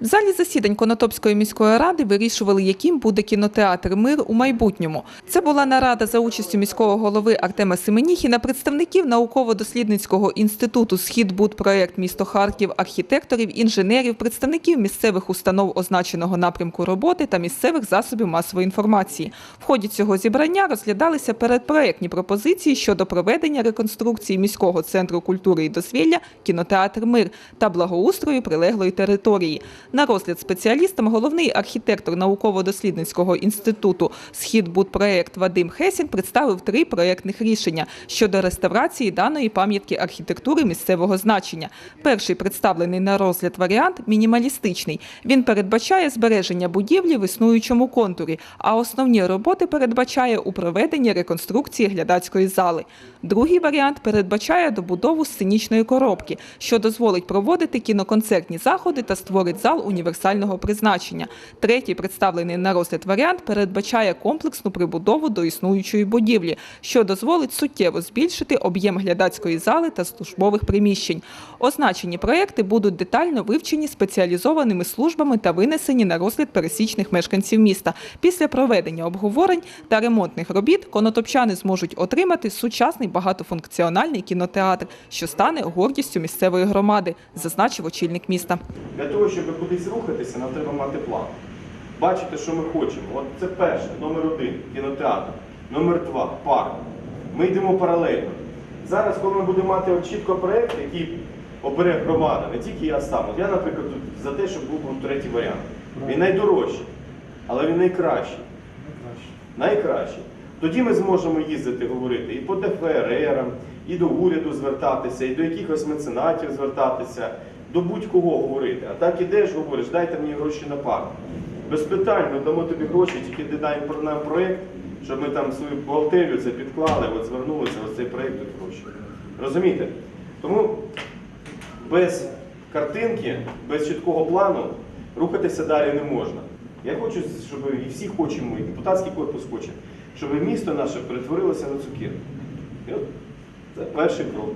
В залі засідань Конотопської міської ради вирішували, яким буде кінотеатр Мир у майбутньому. Це була нарада за участю міського голови Артема Семеніхіна, представників науково-дослідницького інституту «Східбудпроект місто Харків, архітекторів, інженерів, представників місцевих установ означеного напрямку роботи та місцевих засобів масової інформації. В ході цього зібрання розглядалися передпроектні пропозиції щодо проведення реконструкції міського центру культури і дозвілля кінотеатр Мир та благоустрою прилеглої території. На розгляд спеціалістам головний архітектор науково-дослідницького інституту «Східбудпроект» Вадим Хесін представив три проєктних рішення щодо реставрації даної пам'ятки архітектури місцевого значення. Перший представлений на розгляд варіант мінімалістичний. Він передбачає збереження будівлі в існуючому контурі, а основні роботи передбачає у проведенні реконструкції глядацької зали. Другий варіант передбачає добудову сценічної коробки, що дозволить проводити кіноконцертні заходи та створить зал універсального призначення. Третій представлений на розгляд варіант передбачає комплексну прибудову до існуючої будівлі, що дозволить суттєво збільшити об'єм глядацької зали та службових приміщень. Означені проекти будуть детально вивчені спеціалізованими службами та винесені на розгляд пересічних мешканців міста. Після проведення обговорень та ремонтних робіт конотопчани зможуть отримати сучасний багатофункціональний кінотеатр, що стане гордістю місцевої громади, зазначив очільник міста. Для того, щоб кудись рухатися, нам треба мати план. Бачити, що ми хочемо. От це перше, номер один кінотеатр. Номер два парк. Ми йдемо паралельно. Зараз, коли ми будемо мати чітко проєкт, який обере громада, не тільки я сам. От я, наприклад, за те, щоб був третій варіант. Він найдорожчий, але він найкращий. Найкращий. Тоді ми зможемо їздити, говорити і по ДФРРам, і до уряду звертатися, і до якихось меценатів звертатися, до будь-кого говорити. А так ідеш, говориш, дайте мені гроші на парк. Без питань ми дамо тобі гроші, тільки ти дай нам проєкт, щоб ми там свою бухгалтерію це підклали, от звернулися, ось цей проєкт тут гроші. Розумієте? Тому без картинки, без чіткого плану рухатися далі не можна. Я хочу, щоб і всі хочемо, і депутатський корпус хоче, щоб місто наше перетворилося на цукерку. І от Це перший крок.